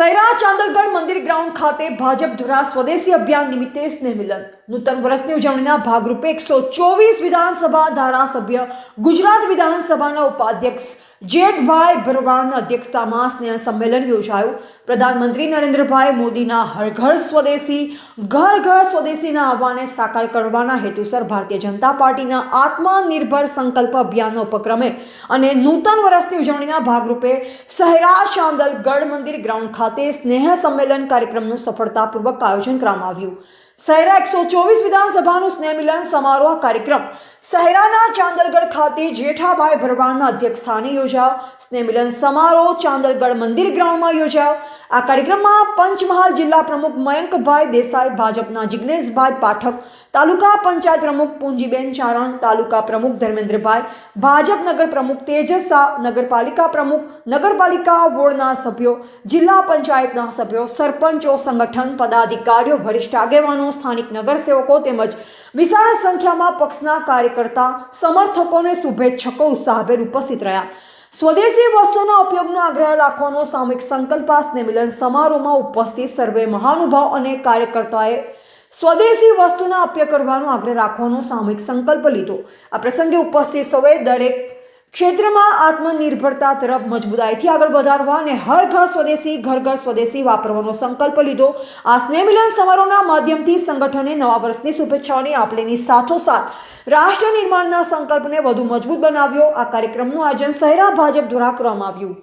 સૈરા ચાંદલગઢ મંદિર ગ્રાઉન્ડ ખાતે ભાજપ દ્વારા સ્વદેશી અભિયાન નિમિત્તે સ્નેહ મિલન નૂતન વર્ષની ઉજવણીના ભાગરૂપે એકસો ચોવીસ વિધાનસભા ધારાસભ્ય ગુજરાત વિધાનસભાના ઉપાધ્યક્ષ જેઠભાઈ ભરવાડના અધ્યક્ષતામાં સ્નેહ સંમેલન યોજાયું. પ્રધાનમંત્રી નરેન્દ્રભાઈ મોદીના હર ઘર સ્વદેશી ઘર ઘર સ્વદેશીના આહવાને સાકાર કરવાના હેતુસર ભારતીય જનતા પાર્ટીના આત્મનિર્ભર સંકલ્પ અભિયાનનો ઉપક્રમે અને નૂતન વર્ષની ઉજવણીના ભાગરૂપે સહેરા ચાંદલ ગઢ મંદિર ગ્રાઉન્ડ ખાતે સ્નેહ સંમેલન કાર્યક્રમનું સફળતાપૂર્વક આયોજન કરવામાં આવ્યું. સહેરા એકસો ચોવીસ વિધાનસભાનું સ્નેહમિલન સમારોહ કાર્યક્રમ. સહેરાના ચાંદલગઢ ખાતે જેઠાભાઈ ભરવાડના અધ્યક્ષસ્થાને યોજાયો. સ્નેહમિલન સમારોહ ચાંદલગઢ મંદિર ગ્રાઉન્ડમાં યોજાયો. આ કાર્યક્રમમાં પંચમહાલ જિલ્લા પ્રમુખ મયંકભાઈ દેસાઈ, ભાજપના જિગ્નેશભાઈ પાઠક, તાલુકા પંચાયત પ્રમુખ પૂંજીબેન ચારણ, તાલુકા પ્રમુખ ધર્મેન્દ્રભાઈ, ભાજપ નગર પ્રમુખ તેજસ શાહ નગરપાલિકા પ્રમુખ, નગરપાલિકા બોર્ડના સભ્યો, જિલ્લા પંચાયતના સભ્યો, સરપંચો, સંગઠન પદાધિકારીઓ, વરિષ્ઠ આગેવાનો સ્થાનિક નગરસેવકો તેમજ વિશાળ સંખ્યામાં પક્ષના કાર્યકર્તા, સમર્થકોને શુભેચ્છકો ઉત્સાહભેર ઉપસ્થિત રહ્યા. સ્વદેશી વસ્તુના ઉપયોગનો આગ્રહ રાખવાનો સામૂહિક સંકલ્પ સ્નેહ સમારોહમાં ઉપસ્થિત સર્વે મહાનુભાવ અને કાર્યકર્તાએ સ્વદેશી વસ્તુના ઉપયોગ કરવાનો આગ્રહ રાખવાનો સામૂહિક સંકલ્પ લીધો. આ પ્રસંગે ઉપસ્થિત સૌએ દરેક ક્ષેત્રમાં આત્મનિર્ભરતા તરફ મજબૂતાઈથી આગળ વધારવા અને હર ઘર સ્વદેશી, ઘર ઘર સ્વદેશી વાપરવાનો સંકલ્પ લીધો. આ સ્નેહમિલન સમારોહના માધ્યમથી સંગઠને નવા વર્ષની શુભેચ્છાઓની આપલેની સાથોસાથ રાષ્ટ્ર નિર્માણના સંકલ્પને વધુ મજબૂત બનાવ્યો. આ કાર્યક્રમનું આયોજન સહેરા ભાજપ દ્વારા કરવામાં આવ્યું.